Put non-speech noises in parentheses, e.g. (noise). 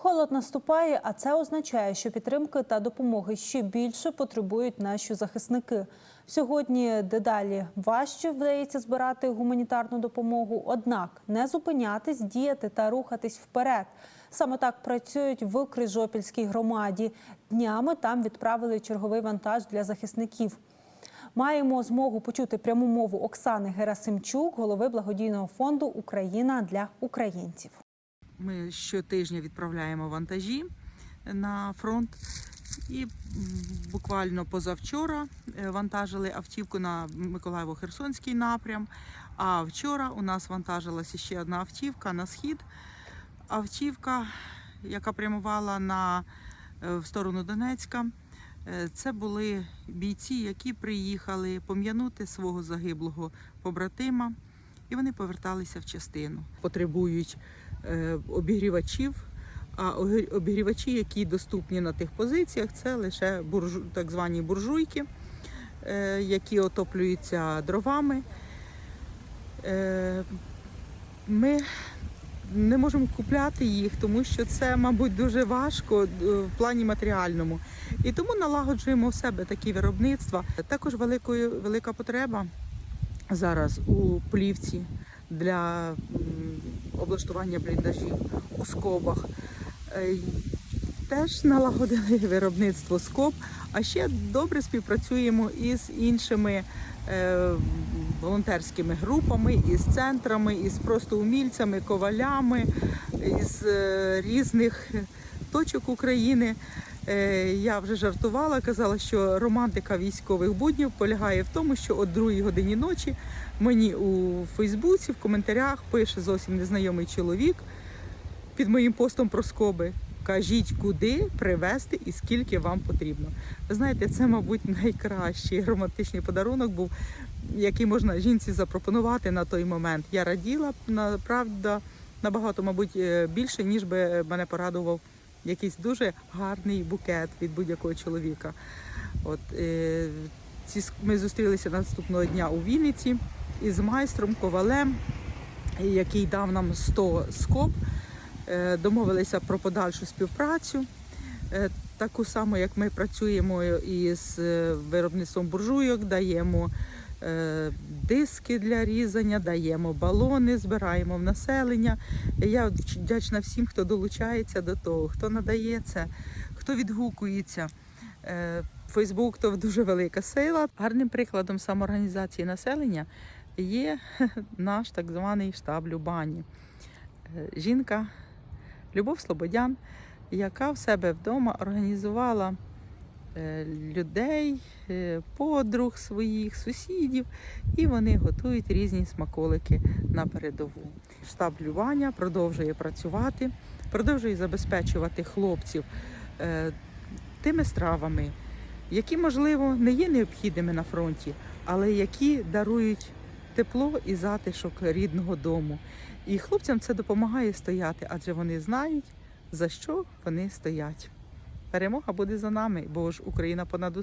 Холод наступає, а це означає, що підтримки та допомоги ще більше потребують наші захисники. Сьогодні дедалі важче вдається збирати гуманітарну допомогу, однак не зупинятись, діяти та рухатись вперед. Саме так працюють в Крижопільській громаді. Днями там відправили черговий вантаж для захисників. Маємо змогу почути пряму мову Оксани Герасимчук, голови благодійного фонду Україна для українців. Ми щотижня відправляємо вантажі на фронт. І буквально позавчора е, вантажили автівку на Миколаєво-Херсонський напрям. А вчора у нас вантажилася ще одна автівка на схід. Автівка, яка прямувала на, е, в сторону Донецька. Е, Це були бійці, які приїхали пом'янути свого загиблого побратима, і вони поверталися в частину. Потребують обігрівачів. А обігрівачі, які доступні на тих позиціях, це лише буржу, так звані буржуйки, е, які отоплюються дровами. Е, Ми не можемо купляти їх, тому що це, мабуть, дуже важко е, в плані матеріальному. І тому налагоджуємо в себе такі виробництва. Також великою, велика потреба зараз у плівці для облаштування бліндажів у скобах. Е, Теж налагодили (laughs) виробництво скоб, а ще добре співпрацюємо із іншими е, волонтерськими групами, із центрами, із просто умільцями, ковалями, із е, різних точок України. Е, Я вже жартувала, казала, що романтика військових буднів полягає в тому, що о другій годині ночі мені у Фейсбуці в коментарях пише зовсім незнайомий чоловік під моїм постом про скоби. Кажіть, куди привезти і скільки вам потрібно. Ви знаєте, це, мабуть, найкращий романтичний подарунок був, який можна жінці запропонувати на той момент. Я раділа, правда, набагато, мабуть, е, більше, ніж би мене порадував якийсь дуже гарний букет від будь-якого чоловіка. От, е, ці, ми зустрілися наступного дня у Вінниці із майстром Ковалем, який дав нам 100 скоб. Е, Домовилися про подальшу співпрацю. Е, Таку саму, як ми працюємо із виробництвом буржуйок, даємо диски для різання, даємо балони, збираємо в населення. Я вдячна всім, хто долучається до того, хто надає це, хто відгукується. Е, Фейсбук то дуже велика сила. Гарним прикладом самоорганізації населення є (laughs) наш так званий штаб Любані. Е, Жінка Любов Слободян, яка в себе вдома організувала е, людей, е, подруг своїх, сусідів, і вони готують різні смаколики на передову. Штаб Любаня продовжує працювати, продовжує забезпечувати хлопців е, тими стравами, які, можливо, не є необхідними на фронті, але які дарують тепло і затишок рідного дому. І хлопцям це допомагає стояти, адже вони знають, за що вони стоять. Перемога буде за нами, бо ж Україна понад.